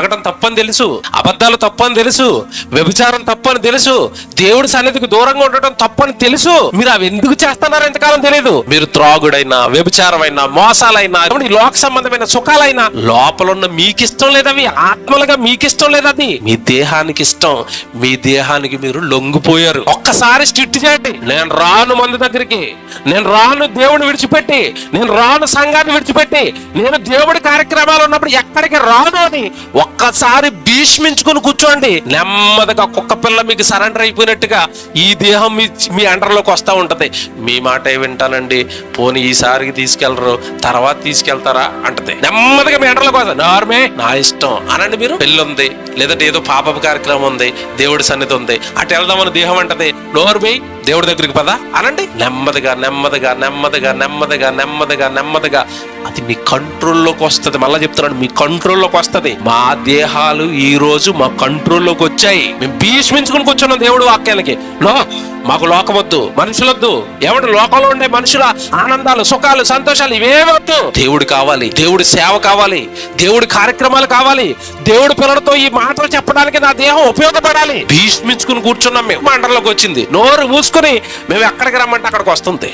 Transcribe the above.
తాగడం తప్పని తెలుసు అబద్ధాలు తప్పని తెలుసు వ్యభిచారం తప్పని తెలుసు దేవుడి సన్నిధికి దూరంగా ఉండటం తప్పని తెలుసు. మీరు అవి ఎందుకు చేస్తున్నారో ఎంతకాలం తెలియదు మీరు త్రాగుడైనా వ్యభిచారమైనా మోసాలైనా ఈ లోక సంబంధమైన సుఖాలైనా లోపల ఉన్న మీకు ఇష్టం లేదవి ఆత్మలుగా మీకు ఇష్టం లేదది మీ దేహానికి ఇష్టం. మీ దేహానికి మీరు లొంగిపోయారు. ఒక్కసారి స్టిట్ చేయండి. నేను రాను మందు దగ్గరికి. నేను రాను దేవుని విడిచిపెట్టి. నేను రాను సంఘాన్ని విడిచిపెట్టి. నేను దేవుడి కార్యక్రమాలు ఉన్నప్పుడు ఎక్కడికి రాను అని ఒక్కసారి భీష్మించుకుని కూర్చోండి. నెమ్మదిగా కుక్క పిల్ల మీకు సరెండర్ అయిపోయినట్టుగా ఈ దేహం మీ మీ అండర్లోకి వస్తూ ఉంటది. మీ మాటే వింటానండి? పోనీ ఈసారికి తీసుకెళ్ళరు తర్వాత తీసుకెళ్తారా? అంటది. నెమ్మదిగా మీ అండర్లోకి వస్తుంది నార్మే నా ఇష్టం. అనండి మీరు? పెళ్ళి ఉంది లేదంటే ఏదో పాపపు కార్యక్రమం ఉంది దేవుడి సన్నిధి ఉంది. అటు వెళ్దామని దేహం అంటది. నోర్మే దేవుడి దగ్గరికి పదా. అనండి. నెమ్మదిగా నెమ్మదిగా నెమ్మదిగా నెమ్మదిగా నెమ్మదిగా నెమ్మదిగా. అది మీ కంట్రోల్లోకి వస్తుంది. మళ్ళీ చెప్తున్నాను మీ కంట్రోల్లోకి వస్తుంది. మా దేహాలు ఈ రోజు మా కంట్రోల్లోకి వచ్చాయి. మేము భీష్మించుకుని కూర్చున్నాం దేవుడు వాక్యాలకి. నో మాకు లోకమొద్దు మనుషులొద్దు. ఏమంటే లోకంలో ఉండే మనుషుల ఆనందాలు సుఖాలు సంతోషాలు ఇవేవద్దు దేవుడు కావాలి దేవుడి సేవ కావాలి దేవుడి కార్యక్రమాలు కావాలి. దేవుడి పిల్లలతో ఈ మాటలు చెప్పడానికి నా దేహం ఉపయోగపడాలి. భీష్మించుకుని కూర్చున్నాం మేము. మండలంలోకి వచ్చింది. నోరు మూసుకుని మేము ఎక్కడికి రమ్మంటే అక్కడికి వస్తుంది.